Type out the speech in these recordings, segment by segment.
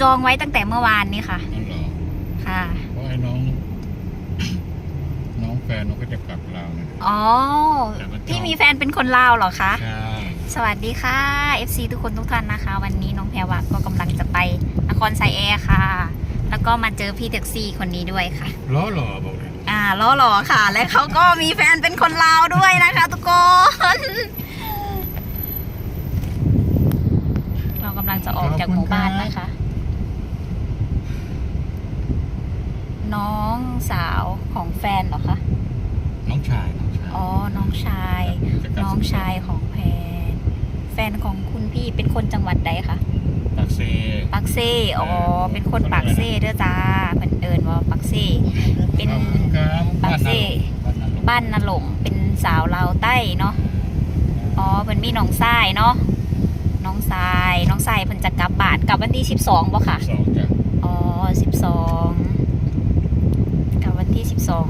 จองไว้ตั้งแต่เมื่อวานนี้ค่ะ นั่นเหรอค่ะ เพราะไอ้น้อง น้องแฟนน้องก็จะกลับลาวนะ อ๋อ แต่มันจอง พี่มีแฟนเป็นคนลาวเหรอคะ ใช่สวัสดีค่ะ FC ทุกคนทุกท่านนะคะ วันนี้น้องแพรวาก็กำลังจะไปนครไซแอร์ค่ะ แล้วก็มาเจอพี่แท็กซี่คนนี้ด้วยค่ะ ล้อหล่อบอกเลยอ่าล้อหล่อค่ะ และเขาก็มีแฟนเป็นคนลาวด้วยนะคะ ทุกคน เรากำลังจะออกจากหมู่บ้านนะคะ น้องสาวของแฟนเหรอคะ น้องชาย น้องชาย อ๋อ น้องชายจะกลับน้องชายของแพนแฟนของคุณพี่เป็นคนจังหวัดใดคะปักเซปักเซ่อ๋อ เป็นคนปักเซ่เด้อจ้าเป็นเอิญว่าปักเซ่เป็นขอบคุณครับปักเซ่บ้านนาหลงบ้านนาหลงเป็นสาวลาวใต้เนาะ อ๋อเป็นมีน้องทรายเนาะ น้องทราย น้องทรายเพิ่นจะกลับบ้านกลับวันที่สิบสองบ่ค่ะสองจ้ะอ๋อสิบสองกับวัน ที่สิบสอง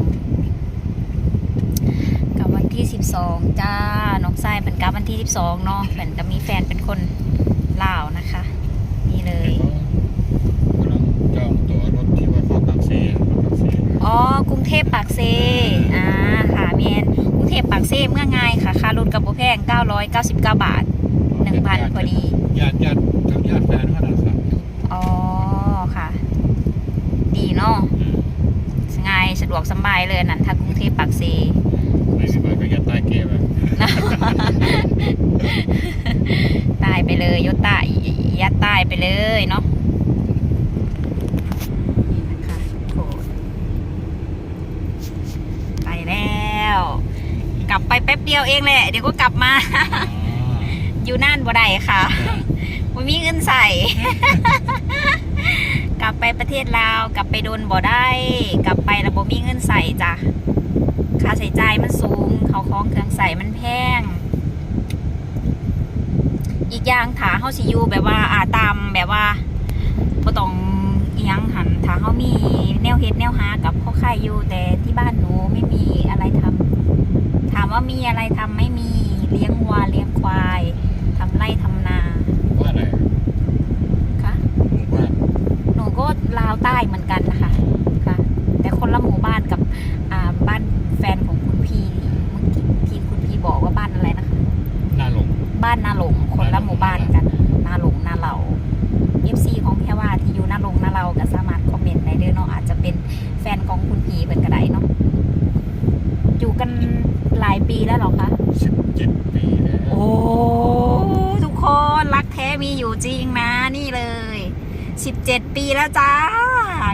กับวันที่สิบสองจ้า น้องทรายเป็นกับวันที่สิบสองเนาะเพิ่นจะมีแฟนเป็นคนลาวนะคะ นี่เลยกำลังจองตั๋วรถที่ว่าเข้าปักเซปักเซอ๋อกรุงเทพปากเซอ่าค่ะเมียนกรุงเทพปากเซเมื่อง่ายค่ะค่ารถกับโบแพง999บาท1,000พอดีญาติญาติทางญาติแฟนเขานะครับอ๋อค่ะ ดีเนาะง่าย สะดวกสบายเลยอันนั่นถ้ากรุงเทพปากเซไม่สิบาทก็ยัดใต้เกมอะตายไปเลยยศตายยัดตายไปเลยเนาะนี่นะคะโถไปแล้ว กลับไปแป๊บเดียวเองแหละเดี๋ยวก็กลับมา อยู่นั่นบ่ได้ค่ะไม่มีเงินใส่ กลับไปประเทศลาว กลับไปโดนบ่ได้ กลับไปแล้วบ่มีเงินใส่จ้ะค่าใช้จ่ายมันสูง เขาของเครื่องใส่มันแพง อีกอย่างถาเฮาสิอยู่แบบว่าอาตามแบบว่าบ่ต้องอิหยังหันถาเฮามีแนวเฮ็ดแนวหากับพ่อค่ายอยู่แต่ที่บ้านหนูไม่มีอะไรทำถามว่ามีอะไรทำไม่มีเลี้ยงวัวเลี้ยงควายทำไร่ทำนาว่าอะไร ค่ะ หมู่บ้าน หนูก็ ลาวใต้เหมือนกันนะคะค่ะ แต่คนละหมู่บ้านกับอ่าบ้านแฟนของคุณพี่เมื่อกี้ที่คุณพี่บอกว่าบ้านอะไรนะคะหน้าหลงบ้านนาหลงคนละหมู่บ้านกันนาหลงนาเหล่า FC ของแค่ว่าที่อยู่นาหลงนาเราก็สามารถคอมเมนต์ได้เด้อเนาะอาจจะเป็นแฟนของคุณพีเป็นก็ได้เนาะอยู่กันหลายปีแล้วเหรอคะสิบเจ็ดปีแล้วโอ้ทุกคนรักแท้มีอยู่จริงนะนี่เลย 17 ปีแล้วจ้า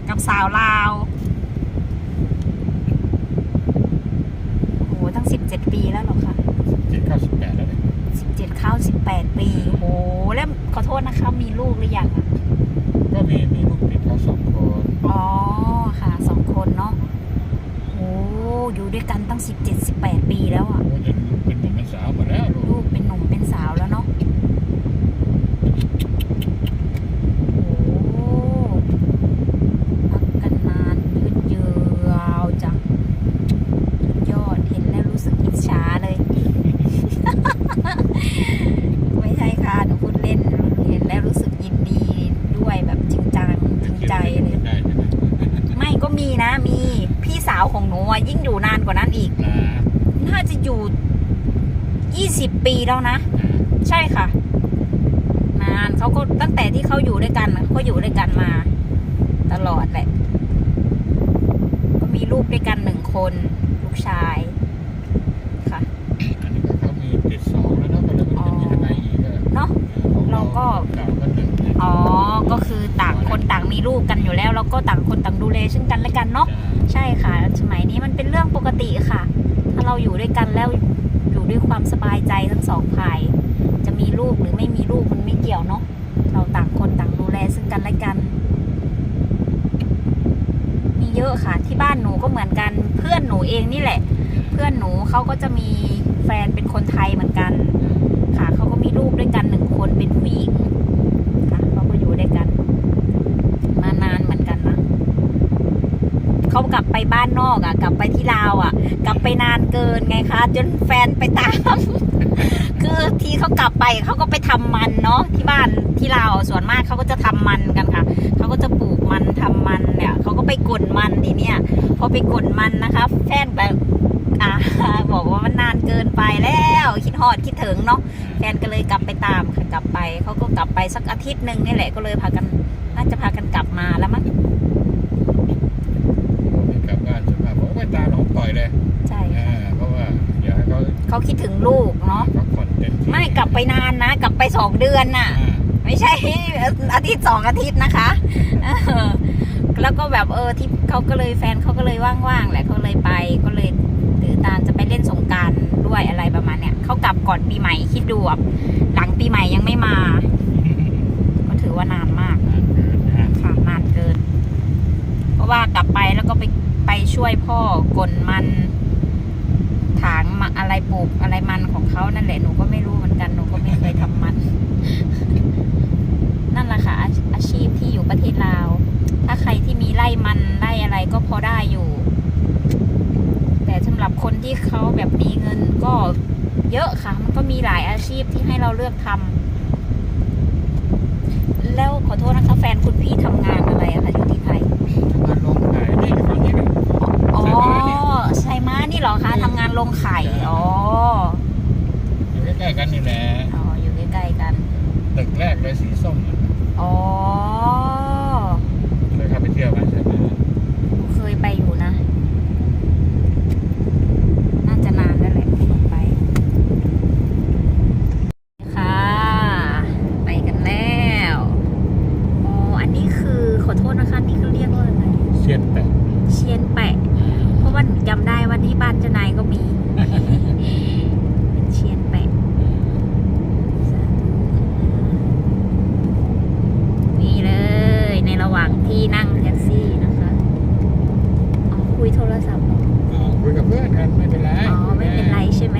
กับสาวลาวโอ้โห ตั้ง 17 ปีแล้วเหรอคะเจ็ดเก้าสิบแปดแล้วเนี่ย17เข้า18 ปีโอ้โห แล้วขอโทษนะคะ มีลูกหรือยังอะก็มีมีลูกติดเขาสองคนอ๋อ ค่ะ สองคนเนาะโอ้อยู่ด้วยกันตั้ง 17 18 ปีแล้วอะก็จะเป็นหนุ่มเป็นสาวหมดแล้วลู ลู ก กเป็นหนุ่มเป็นสาวแล้วเนาะโอ้รักกันนานยืดเยือาวจังสุดยอดเห็นแล้วรู้สึกอิจฉาเลย ไม่ใช่ค่ะหนูพูดเล่นเห็นแล้วรู้สึกยินดีด้วยแบบจริงจังจริงใจเลย ได้ใช่ไหม ไม่ก็มีนะ มีพี่สาวของหนู อะยิ่งอยู่นานกว่านั้นอีกนะน่าจะอยู่ยี่สิบปีแล้วนะ ใช่ค่ะ นานเขาก็ตั้งแต่ที่เขาอยู่ด้วยกันน่ะเขาอยู่ด้วยกันมา ตลอดแหละ ก็มีลูกด้วยกันหนึ่งคน ลูกชาย ค่ะ อันนี้ก็เขามีติดสองแล้วเนาะก็เลยไม่ได้มีทนายอีกอะ เนาะ เราก็ เก่าก็หนึ่งเนี่ย อ๋อ ก็คือต่างคนต่างมี ลูกกันอยู่แล้ว แล้วก็ต่างคนต่างดูแลซึ่งกันและกันเนาะใช่ค่ะ สมัยนี้มันเป็นเรื่องปกติค่ะ ถ้าเราอยู่ด้วยกันแล้วอยู่ด้วยความสบายใจทั้งสองฝ่าย จะมีลูกหรือไม่มีลูกมันไม่เกี่ยวเนาะเราต่างคนต่างดูแลซึ่งกันและกัน มีเยอะค่ะ ที่บ้านหนูก็เหมือนกัน เพื่อนหนูเองนี่แหละ เพื่อนหนูเขาก็จะมีแฟนเป็นคนไทยเหมือนกัน ค่ะเขาก็มีลูกด้วยกันหนึ่งคนเป็นผู้หญิง ค่ะเขาก็อยู่ด้วยกัน มานานเหมือนกันนะเขากลับไปบ้านนอกอะ กลับไปที่ลาวอะ กลับไปนานเกินไงคะ จนแฟนไปตาม คือที่เขากลับไปเขาก็ไปทำมันเนาะที่บ้านที่ลาวส่วนมากเขาก็จะทำมันกันค่ะเขาก็จะปลูกมันทำมันเนี่ยเขาก็ไปกลนมันทีเนี้ยพอไปกลนมันนะคะ แฟนแบบอ่าบอกว่ามันนานเกินไปแล้วคิดฮอดคิดถึงเนาะแฟนก็เลยกลับไปตามค่ะกลับไปเขาก็กลับไปสักอาทิตย์หนึ่งนี่แหละก็เลยพากันน่าจะพากันกลับมาแล้วมั้ง ไม่กลับบ้านใช่ไหมผมก็ไปตามหน องปล่อยเลยใช่อ่าค่ะเพราะว่าอยากให้เขาเขาคิดถึงลูกเนาะพักผ่อนเต็มที่ไม่กลับไปนานนะ กลับไปสองเดือนน่ะ อ่าไม่ใช่ อาทิตย์สองอาทิตย์นะคะเออแล้วก็แบบเออที่เขาก็เลยแฟนเขาก็เลยว่างๆแหละเขาเลยไปก็เลยถือตามจะไปเล่นสงกรารด้วยอะไรประมาณเนี้ยเขากลับก่อนปีใหม่คิดดูอะหลังปีใหม่ยังไม่มา ก็ถือว่านานมากนา ช่วยพ่อกลมันถางมาอะไรปลูกอะไรมันของเขานั่นแหละหนูก็ไม่รู้เหมือนกันหนูก็ไม่เคยทำมัน นั่นแหละค่ะอาอาชีพที่อยู่ประเทศลาว ถ้าใครที่มีไร่มันไร่อะไรก็พอได้อยู่ แต่สำหรับคนที่เขาแบบมีเงินก็เยอะค่ะ มันก็มีหลายอาชีพที่ให้เราเลือกทำแล้วขอโทษนะคะแฟนคุณพี่ทำงานอะไรอะคะอยู่ที่ไทยทำงานลงขายนี่อยู่ฝั่งนี้เลย อ๋อใส่ม้านี่ไซม้านี่เหรอคะทำงานลงไข่ อ๋อ อยู่ใกล้ๆกันนี่แหละ อ๋อ อยู่ใกล้ๆกัน ตึกแรกเลยสีส้มอะอ๋อ เคยเข้าไปเที่ยวกันใช่ไหม เคยไปอยู่นะ น่าจะนานแล้วแหละที่ผมไป ค่ะ ไปกันแล้ว อ๋อ อันนี้คือขอโทษนะคะ นี่เขาเรียกว่าอะไร เชียนแปะ เชียนแปะ เพราะว่าหนูจำได้ว่าที่บ้านเจ้านายก็มี เป็นเชียนแปะสาธุค่ะนี่เลย ในระหว่างที่นั่งแท็กซี่นะคะอ๋อคุยโทรศัพท์เหรอ อ๋อคุยกับเพื่อนกันไม่เป็นไร อ๋อ ไม่เป็นไรใช่ไหม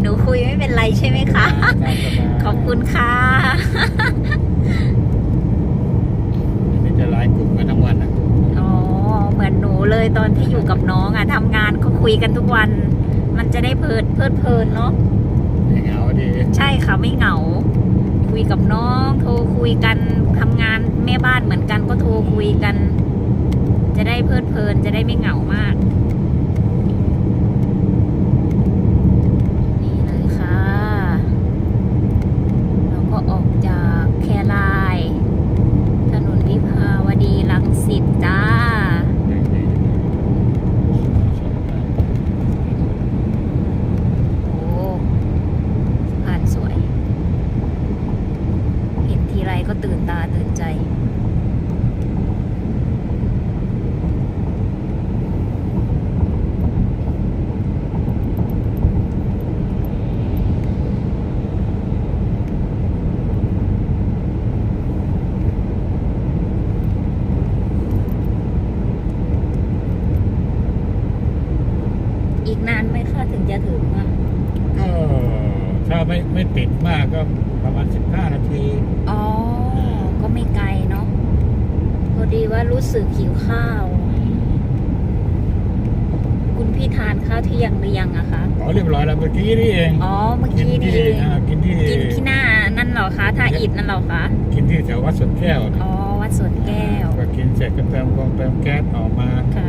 หนูคุย ไม่เป็นไรใช่ไหมคะตามสบายขอบคุณค่ะอันนี้จะไลฟ์กลุ่มกันทั้งวันนะอ๋อเหมือนหนูเลยตอนที่อยู่กับน้องอะทำงานก็คุยกันทุกวัน มันจะได้เพลิดเพลิดเพลินเนาะไม่เหงาดีใช่ค่ะไม่เหงา คุยกับน้อง โทรคุยกันทำงานแม่บ้านเหมือนกันก็โทรคุยกัน จะได้เพลิดเพลินจะได้ไม่เหงามาก นี่เลยค่ะ เราก็ออกจากแคราย ถนนวิภาวดีรังสิตจ้า โอ้สะพานสวย เห็นทีไรก็ตื่นตาตื่นใจ อีกนานไหมคะถึงจะถึงอะก็ถ้าไม่ไม่ติดมากก็ประมาณ 15 นาที อ๋อ ก็ไม่ไกลเนาะ พอดีว่ารู้สึกหิวข้าว คุณพี่ทานข้าวเที่ยงหรือยังอะคะ อ๋อเรียบร้อยแล้วเมื่อกี้นี่เอง อ๋อ เมื่อกินกี้นี่ที่เองอ่ากินที่กินที่หน้านั่นเหรอคะท่าอิฐนั่นเหรอคะ กินที่แถววัดสวนแก้วนะอ๋อ วัดสวนแก้ว ก็กินเสร็จก็เติมกองเติมแก๊สออกมา ค่ะ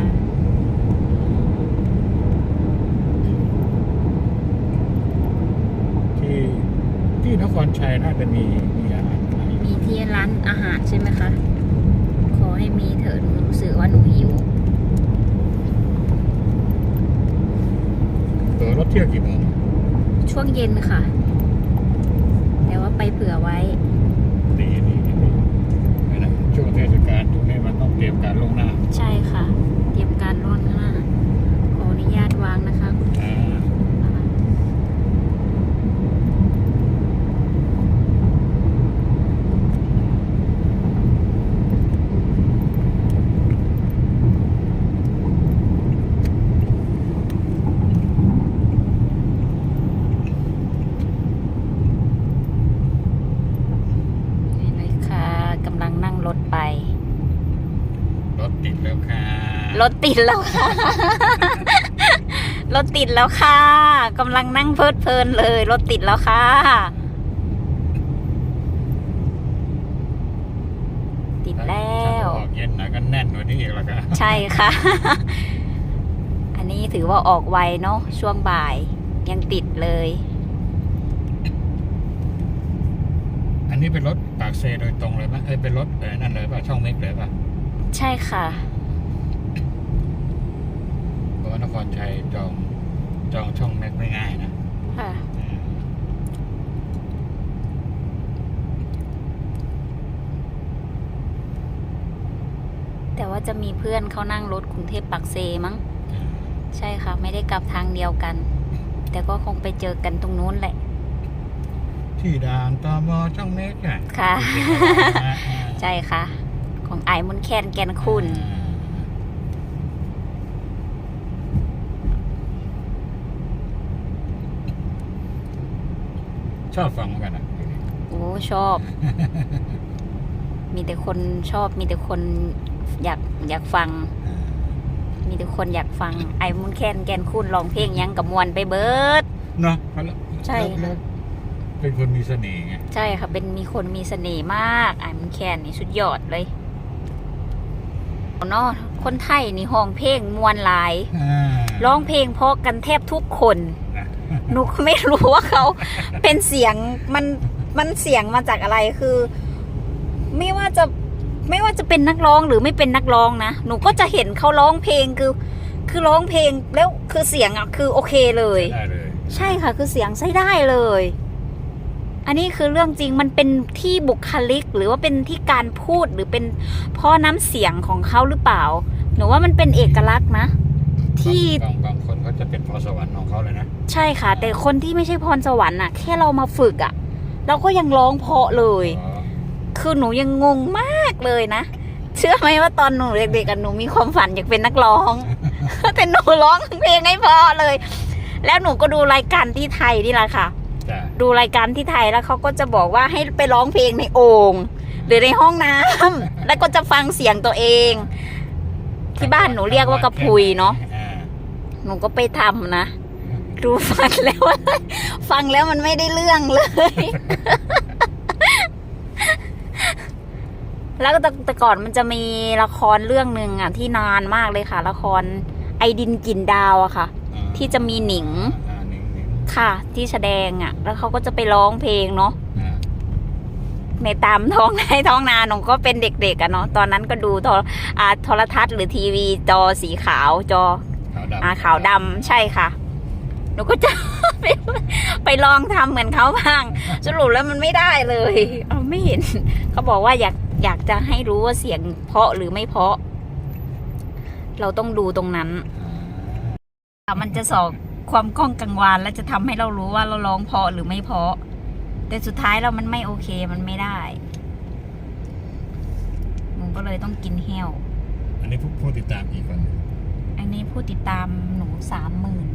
ที่ที่ นครชัยน่าจะมีมีอาหารขายมีที่ร้านอาหารใช่ไหมคะ ขอให้มีเถอะหนูรู้สึกว่าหนูหิวตัวรถเที่ยวกี่โมงช่วงเย็นค่ะ แต่ว่าไปเผื่อไว้ดีดีดีดีนะช่วงเทศกาลตรงนี้มันต้องเตรียมการล่วงหน้า ใช่ค่ะ เตรียมการล่วงหน้า ขออนุญาตวางนะคะคุณ อ่า นะคะ นี่เลยค่ะกำลังนั่ง รถไปรถติดแล้วค่ะรถติดแล้วค่ะรถติดแล้วค่ะกำลังนั่งเพลิดเพลินเลยรถติดแล้วค่ะ ติดแล้วถ้าออกเย็นหน่อยก็แน่นกว่านี้อีกแล้วกันใช่ค่ะ อันนี้ถือว่าออกไวเนาะช่วงบ่ายยังติดเลย อันนี้เป็นรถปากเซโดยตรงเลยป่ะเอ้ยเป็นรถเออนั่นเลยป่ะช่องเม็กเลยป่ะใช่ค่ะ เพราะว่านครชัยจองจองช่องเม็กไม่ง่ายนะค่ะอืมแต่ว่าจะมีเพื่อนเขานั่งรถกรุงเทพปักเซมั้ง ใช่ค่ะ ไม่ได้กลับทางเดียวกัน แต่ก็คงไปเจอกันตรงนู้นแหละ ที่ด่านตมช่องเม็กอะ ค่ะจริงๆแล้วนะอ่าใช่ค่ะ ของไอ้มุนแคนแกนคุณ ชอบฟังเหมือนกันนะโอ้ชอบ มีแต่คนชอบ มีแต่คนอยากอยากฟัง มีแต่คนอยากฟัง ไอ้มุนแคนแกนคุณร้องเพลงหยังกับมวนไปเบิด เนาะใช่แล้วค่ะแล้วเป็นคนมีเสน่ห์ไงใช่ค่ะเป็นมีคนมีเสน่ห์มากไอ้มุนแคนนี่สุดยอดเลยเนาะคนไทยนี่ห้องเพลงมวนหลาย อ่าร้องเพลงเพราะกันแทบทุกคนนะ หนูก็ไม่รู้ว่าเขาเป็นเสียงมันมันเสียงมาจากอะไรคือ ไม่ว่าจะไม่ว่าจะเป็นนักร้องหรือไม่เป็นนักร้องนะหนูก็จะเห็นเขาร้องเพลงคือ คือร้องเพลงแล้วคือเสียงอะคือโอเคเลย ได้เลยใช่ค่ะ คือเสียงใช้ได้เลย อันนี้คือเรื่องจริงมันเป็นที่บุคลิก หรือว่าเป็นที่การพูดหรือเป็นเพ่อน้ำเสียงของเขาหรือเปล่า หนูว่ามันเป็นเอกลักษณ์นะ ที่บางบางคนเขาจะเป็นพรสวรรค์ของเขาเลยนะ ใช่ค่ะ แต่คนที่ไม่ใช่พรสวรรค์อะ แค่เรามาฝึกอะ เราก็ยังร้องเพราะเลยอ๋อคือหนูยังงงมากเลยนะ เชื่อไหมว่าตอนหนูเด็กๆกันหนูมีความฝันอยากเป็นนักร้อง แต่หนูร้องเพลงให้เพราะเลย แล้วหนูก็ดูรายการที่ไทยนี่แหละค่ะจ้ะดูรายการที่ไทยแล้วเขาก็จะบอกว่าให้ไปร้องเพลงในโอ่งหรือในห้องน้ำแล้วก็จะฟังเสียงตัวเอง ที่บ้านหนูเรียกว่ากระพุยเนาะอ่า หนูก็ไปทำนะดูฟังแล้ว ฟังแล้วมันไม่ได้เรื่องเลย แล้วก็แต่แต่ก่อนมันจะมีละครเรื่องหนึ่งอะ ที่นานมากเลยค่ะ ละครไอดินกินดาวอะค่ะอ่าที่จะมีหนิงอ่าหนิงหนิงค่ะ ที่แสดงอะ แล้วเขาก็จะไปร้องเพลงเนาะอ่าในตามท้องในท้องนาหนูก็เป็นเด็กๆอะเนาะตอนนั้นก็ดูโทรอ่าโทรทัศน์หรือทีวีจอสีขาวจอ ขาวดำอ่าขาวดำใช่ค่ะ หนูก็จะ ไปไปลองทำเหมือนเขาบ้าง สรุปแล้วมันไม่ได้เลยเอาไม่เห็น เขาบอกว่าอยากอยากจะให้รู้ว่าเสียงเพราะหรือไม่เพราะ เราต้องดูตรงนั้นอ่ามันจะสอบความกล้องกังวานและจะทำให้เรารู้ว่าเราร้องเพราะหรือไม่เพราะ แต่สุดท้ายเรามันไม่โอเคมันไม่ได้หนูก็เลยต้องกินแห้ว อันนี้ผู้ผู้ติดตามกี่คน อันนี้ผู้ติดตามหนูสามหมื่น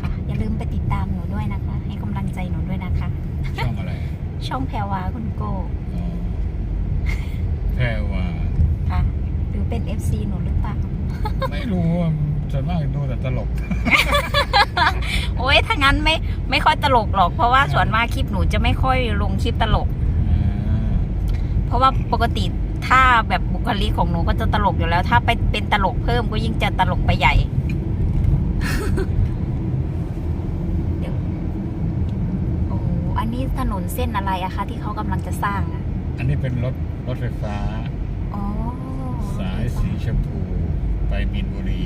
ค่ะ อย่าลืมไปติดตามหนูด้วยนะคะ ให้กำลังใจหนูด้วยนะคะ ช่องอะไร ช่องแพรวาคุณโก้อ๋อแพรว่าค่ะ หรือเป็น FC หนูหรือเปล่า ไม่รู้ว่าส่วนมากดูแต่ตลก โอ้ยถ้างั้นไม่ไม่ค่อยตลกหรอก เพราะว่าส่วนมากคลิปหนูจะไม่ค่อยลงคลิปตลกอ่าเพราะว่าปกติถ้าแบบบุ คลิกของหนูก็จะตลกอยู่แล้ว ถ้าไปเป็นตลกเพิ่มก็ยิ่งจะตลกไปใหญ่เดี๋ยวโอ้อันนี้ถนนเส้นอะไรอะคะ ที่เขากำลังจะสร้างอะอันนี้เป็นรถรถไฟฟ้า อ๋อสายสีชมพูไปมีนบุรี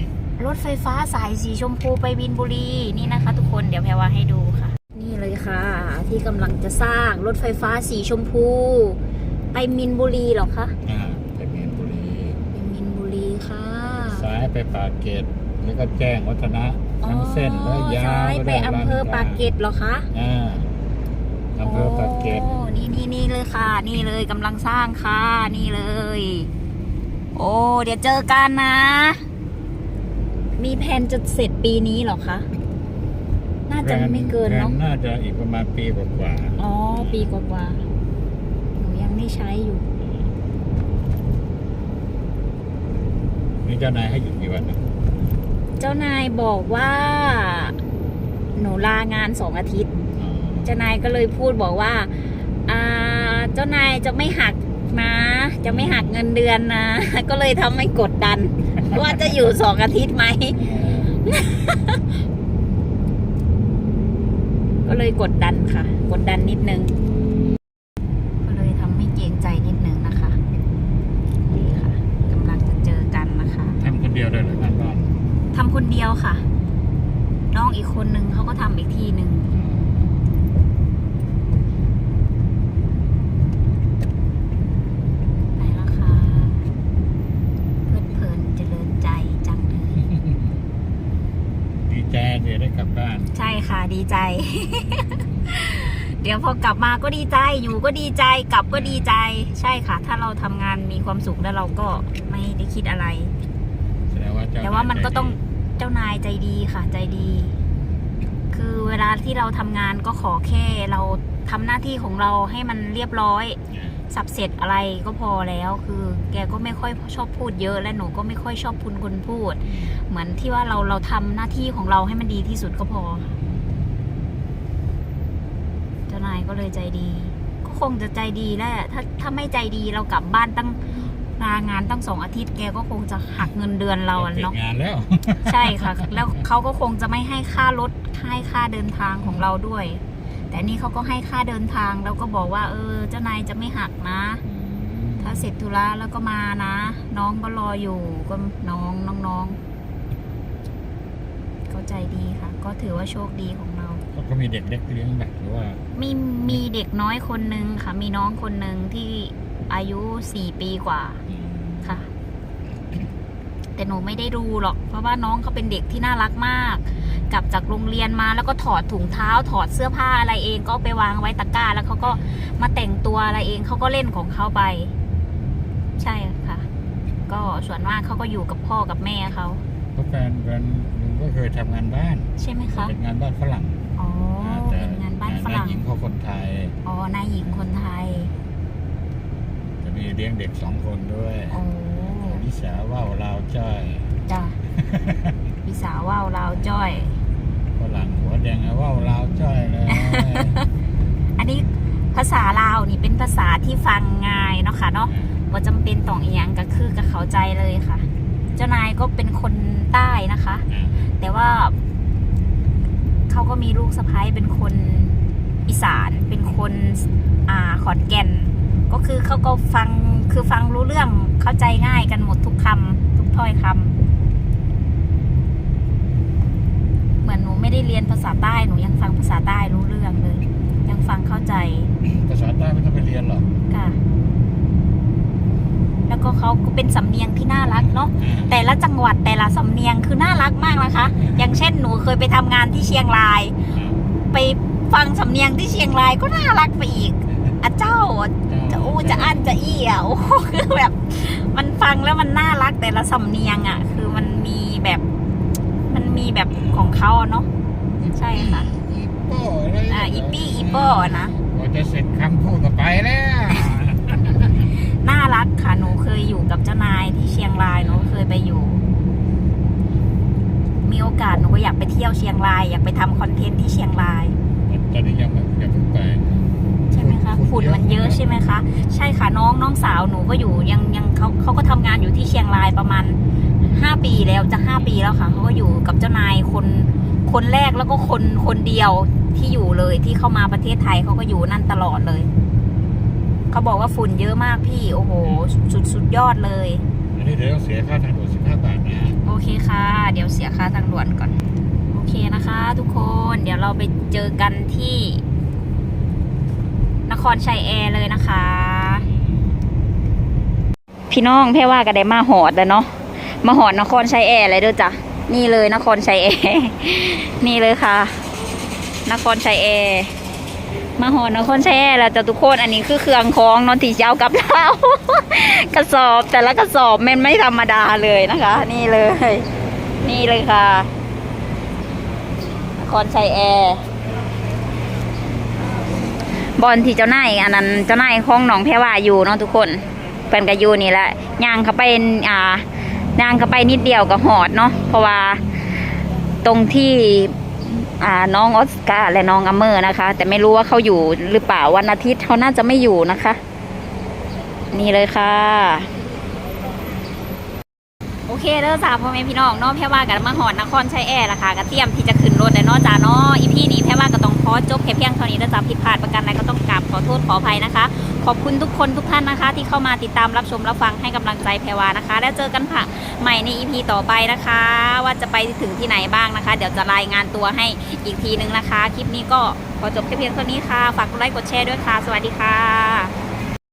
รถไฟฟ้าสายสีชมพูไปบินบุรี นี่นะคะ ทุกคนเดี๋ยวแพรว่าให้ดูค่ะ นี่เลยค่ะ ที่กำลังจะสร้างรถไฟฟ้าสีชมพู ไปมินบุรีเหรอคะอ่าไปมีนบุรี ไปมินบุรีค่ะ ซ้าย ไปปากเกร็ดแล้วก็แจ้งวัฒนะทั้งเส้นแล้วยาวซ้ายก็ไปด้อำเภอปากเกร็ดเหรอคะอ่าอำเภอปากเกร็ดโอ้นี่นี่นี่เลยค่ะ นี่เลยกำลังสร้างค่ะนี่เลย โอ้เดี๋ยวเจอกันนะ มีแผนจะเสร็จปีนี้เหรอคะน่าจะไม่เกินเนาะแผน่าจะอีกประมาณปีกว่าอ๋อปีกว่าๆหนูยังไม่ใช้อยู่ ๆนี่ เจ้านายให้หยุดกี่วันนะเจ้านายบอกว่า หนูลางานสองอาทิตย์ อ๋อเจ้านายก็เลยพูดบอกว่าอ่าเจ้านายจะไม่หักนะ จะไม่หักเงินเดือนนะ ก็เลยทำให้กดดัน ว่าจะอยู่สองอาทิตย์ไหม ก็เลยกดดันค่ะ กดดันนิดนึง ก็เลยทำให้เกรงใจนิดนึงนะคะ นี่ค่ะกำลังจะเจอกันนะคะ ทำคนเดียวเลยเหรืองานบ้าน ทำคนเดียวค่ะ น้องอีกคนนึงเขาก็ทำอีกที่หนึ่งไหนล่ะคะเพลิดเพลินเจริญใจจังเลย ดีใจเดี๋ยวได้กลับบ้าน ใช่ค่ะดีใจ เดี๋ยวพอกลับมาก็ดีใจอยู่ก็ดีใจกลับก็ดีใจ ใช่ค่ะ ถ้าเราทำงานมีความสุขแล้วเราก็ไม่ได้คิดอะไร แสดงว่าเจ้าแต่ว่ามันก็ต้อง ใจดี เจ้านายใจดีค่ะใจดี คือเวลาที่เราทำงานก็ขอแค่เราทำหน้าที่ของเราให้มันเรียบร้อย สับเสร็จอะไรก็พอแล้วคือแกก็ไม่ค่อยชอบพูดเยอะและหนูก็ไม่ค่อยชอบพูนคนพูด เหมือนที่ว่าเราเราทำหน้าที่ของเราให้มันดีที่สุดก็พอ เจ้านายก็เลยใจดี ก็คงจะใจดีแหละถ้าถ้าไม่ใจดีเรากลับบ้านตั้ง ลางานตั้งสองอาทิตย์แกก็คงจะหักเงินเดือนเราอะเสร็จเนาะงานแล้ว ใช่ค่ะ แล้วเขาก็คงจะไม่ให้ค่ารถให้ค่าเดินทางของเราด้วย แต่นี่เขาก็ให้ค่าเดินทางแล้วก็บอกว่า เออ เจ้านายจะไม่หักนะ ถ้าเสร็จธุระแล้วก็มานะ น้องก็รออยู่ก็น้องน้องๆเข้าใจดีค่ะ ก็ถือว่าโชคดีของเราเขาก็มีเด็กเล็กเลี้ยงแบบหรือว่า มีมีเด็กน้อยคนหนึ่งค่ะ มีน้องคนหนึ่งที่ อายุสี่ปีกว่าค่ะ แต่หนูไม่ได้ดูหรอก เพราะว่าน้องเขาเป็นเด็กที่น่ารักมาก กลับจากโรงเรียนมาแล้วก็ถอดถุงเท้า ถอดเสื้อผ้าอะไรเองก็เอาไปวางไว้ตะกร้า แล้วเขาก็มาแต่งตัวอะไรเองเขาก็เล่นของเขาไป ใช่ค่ะ ก็ส่วนมากเขาก็อยู่กับพ่อกับแม่เขาเพราะแฟนแฟนลุงก็เคยทำงานบ้าน ใช่ไหมคะเป็นงานบ้านฝรั่งอ๋อแต่เป็นงานบ้านฝรั่งหญิงเขาคนไทยอ๋อนายหญิงคนไทยจะ มีเลี้ยงเด็กสองคนด้วยโอ้นิสาว่าวลาวจ้อย จ้ะพี่สาวว่าวลาวจ้อย ฝรั่งหัวแดงอะว่าวลาวจ้อยเลย อันนี้ภาษาลาวนี่เป็นภาษาที่ฟังง่ายเนาะค่ะเนาะว่าจำเป็นต้องอีหยังก็คือกับเขาใจเลยค่ะ เจ้านายก็เป็นคนใต้นะคะ แต่ว่า เขาก็มีลูกสะพ้ายเป็นคนอีสาน เป็นคนอ่าขอนแก่น ก็คือเขาก็ฟังคือฟังรู้เรื่องเข้าใจง่ายกันหมดทุกคำทุกถ้อยคำเหมือนหนูไม่ได้เรียนภาษาใต้หนูยังฟังภาษาใต้รู้เรื่องเลย ยังฟังเข้าใจ ภาษาใต้ไม่ต้องไปเรียนหรอกค่ะ แล้วก็เขาก็เป็นสำเนียงที่น่ารักเนาะแต่ละจังหวัดแต่ละสำเนียงคือน่ารักมากนะคะ อย่างเช่นหนูเคยไปทำงานที่เชียงราย ไปฟังสำเนียงที่เชียงรายก็น่ารักไปอีก อะเจ้าจะอู้จะอั้นจะอี้อะโอ้โหคือแบบ มันฟังแล้วมันน่ารักแต่ละสำเนียงอะ คือมันมีแบบ มันมีแบบของเขาอะเนาะใช่ค่ะอีโป้อะไรอ่าอีปี้อีโป้อะนะพอจะเสร็จคำพูดก็ไปแล้วน่ารักค่ะหนูเคยอยู่กับเจ้านายที่เชียงรายหนูเคยไปอยู่ มีโอกาสหนูก็อยากไปเที่ยวเชียงราย อยากไปทำคอนเทนต์ที่เชียงรายตอนนี้ยังไม่ยังเพิ่งไปใช่ไหม คะฝุ่นมันเยอะใช่ไหมคะใช่ค่ะน้องน้องสาวหนูก็อยู่ยังยังเขาเขาก็ทำงานอยู่ที่เชียงรายประมาณห้าปีแล้วจะห้าปีแล้วค่ะเขาก็อยู่กับเจ้านายคนคนแรกแล้วก็คนคนเดียวที่อยู่เลยที่เข้ามาประเทศไทยเขาก็อยู่นั่นตลอดเลยเขาบอกว่าฝุ่นเยอะมากพี่โอ้โห สุดสุดยอดเลยอันนี้เดี๋ยวต้องเสียค่าทางด่วน15บาทนะโอเคค่ะ เดี๋ยวเสียค่าทางด่วนก่อน โอเคนะคะ ทุกคนเดี๋ยวเราไปเจอกันที่น ครชัยแอร์เลยนะคะ พี่น้องแพ่ว่าก็ได้มาหอดแล้วเนาะมาหอดนครชัยแอร์เลยเด้อจ้ะนี่เลยนครชัยแอร์นี่เลยค่ะ นครชัยแอร์มาหอดนครชัยแอร์แล้วจ้ะทุกคนอันนี้คือเครื่องของนอนที่จะเอากับเรากระสอบแต่ละกระสอบมันไม่ธรรมดาเลยนะคะ นี่เลย นี่เลยค่ะนครชัยแอร์ บอลที่เจ้านายอันนั้นเจ้านายของหนองแพรว่าอยู่เนาะทุกคนเป็นกับยูนี่แหละย่างเขาไปอ่าย่างก็ไปนิดเดียวก็หอดเนาะเพราะว่าตรงที่อ่าน้องออสการ์และน้องอัมเมอร์นะคะ แต่ไม่รู้ว่าเขาอยู่หรือเปล่าวันอาทิตย์เขาน่าจะไม่อยู่นะคะ นี่เลยค่ะโอเคเด้อจ้าพ่อแม่พี่น้องเนาะแพ่ว่ากันมาหอดนครชัยแอร์ละค่ะก็เตรียมที่จะขึ้นรถแล้วเนาะจ้าเนาะอีพี่นี้แพ่ว่าก็ องขอจบแค่เพียงเท่านี้ถ้าจ๊ะผิดพลาดประการใดก็ต้องกราบขอโทษขออภัยนะคะ ขอบคุณทุกคนทุกท่านนะคะ ที่เข้ามาติดตามรับชมรับฟังให้กำลังใจแพรวานะคะ แล้วเจอกันค่ะใหม่ในอีพีต่อไปนะคะ ว่าจะไปถึงที่ไหนบ้างนะคะ เดี๋ยวจะรายงานตัวให้อีกทีนึงนะคะ คลิปนี้ก็ขอจบแค่เพียงเท่านี้ค่ะ ฝากกดไลค์กดแชร์ด้วยค่ะ สวัสดีค่ะ